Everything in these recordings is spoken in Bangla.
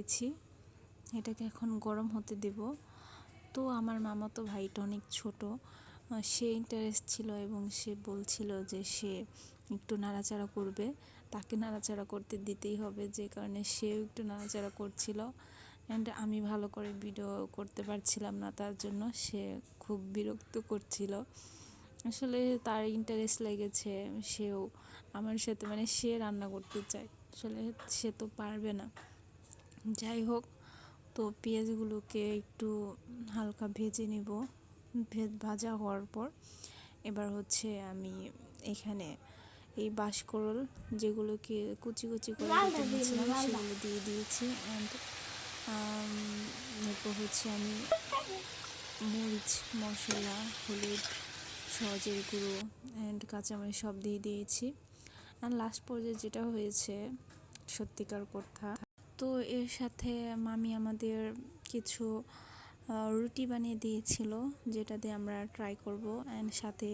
দিয়েছি। এটাকে এখন গরম হতে দেব। তো আমার মামাতো ভাইটা অনেক ছোট সে ইন্টারেস্ট ছিল এবং সে বলছিল যে সে একটু নাড়াচাড়া করবে। তাকে নাড়াচাড়া করতে দিতেই হবে, যে কারণে সেও একটু নাড়াচাড়া করছিল। অ্যান্ড আমি ভালো করে ভিডিও করতে পারছিলাম না, তার জন্য সে খুব বিরক্ত করছিল। আসলে তার ইন্টারেস্ট লেগেছে, সেও আমার সাথে মানে সে রান্না করতে চায়। আসলে সে তো পারবে না। যাই হোক তো পেঁয়াজগুলোকে একটু হালকা ভেজে নেব। ভে- ভাজা হওয়ার পর এবার হচ্ছে আমি এখানে এই বাঁশকরল যেগুলোকে কুচি কুচি করে নিয়েছিলাম সেগুলো দিয়ে দিয়েছি। অ্যান্ড এরপর হচ্ছে আমি মরিচ মশলা হলুদ সহজের গুঁড়ো অ্যান্ড কাঁচামরিচ সব দিয়ে দিয়েছি। আর লাস্ট পর্যায়ে যেটা হয়েছে সত্যিকার কথা তো এর সাথে মামি আমাদের কিছু রুটি বানিয়ে দিয়েছিল, যেটা দিয়ে আমরা ট্রাই করব। অ্যান্ড সাথে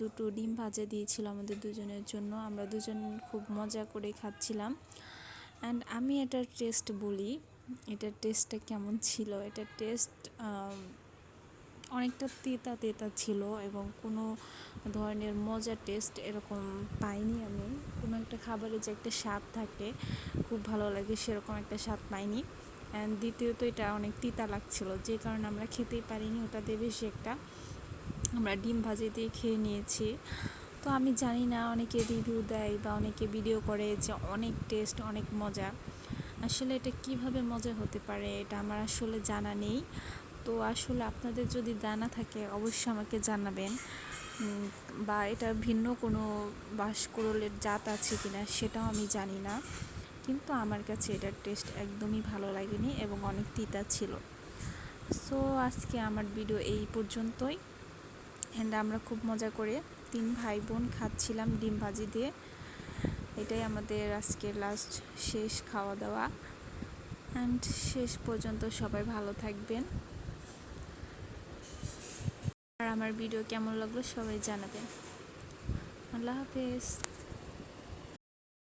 দুটো ডিম ভাজা দিয়েছিল আমাদের দুজনের জন্য। আমরা দুজন খুব মজা করে খাচ্ছিলাম। অ্যান্ড আমি এটার টেস্ট বলি, এটার টেস্টটা কেমন ছিল? এটার টেস্ট অনেকটা তেতা তেতা ছিল এবং কোনো ধরনের মজার টেস্ট এরকম পাইনি আমি। কোনো একটা খাবারে যে একটা স্বাদ থাকে, খুব ভালো লাগে সেরকম একটা স্বাদ পাইনি। অ্যান্ড দ্বিতীয়ত এটা অনেক তিতা লাগছিল, যে কারণে আমরা খেতেই পারিনি ওটা দিয়ে বেশি একটা। আমরা ডিম ভাজি দিয়ে খেয়ে নিয়েছি। তো আমি জানি না, অনেকে রিভিউ দেয় বা অনেকে ভিডিও করে যে অনেক টেস্ট অনেক মজা। আসলে এটা কীভাবে মজা হতে পারে এটা আমার আসলে জানা নেই। তো আসলে আপনাদের যদি জানা থাকে, অবশ্যই আমাকে জানাবেন। বা এটা ভিন্ন কোনো বাঁশকুড়লের জাত আছে কিনা সেটাও আমি জানি না। কিন্তু আমার কাছে এটার টেস্ট একদমই ভালো লাগেনি এবং অনেক তিতা ছিল। সো আজকে আমার ভিডিও এই পর্যন্তই। অ্যান্ড আমরা খুব মজা করে তিন ভাই বোন খাচ্ছিলাম ডিম ভাজি দিয়ে। এটাই আমাদের আজকে লাস্ট শেষ খাওয়া দাওয়া। অ্যান্ড শেষ পর্যন্ত সবাই ভালো থাকবেন। আর আমার ভিডিও কেমন লাগল সবাই জানাবেন। আল্লাহ হাফেজ।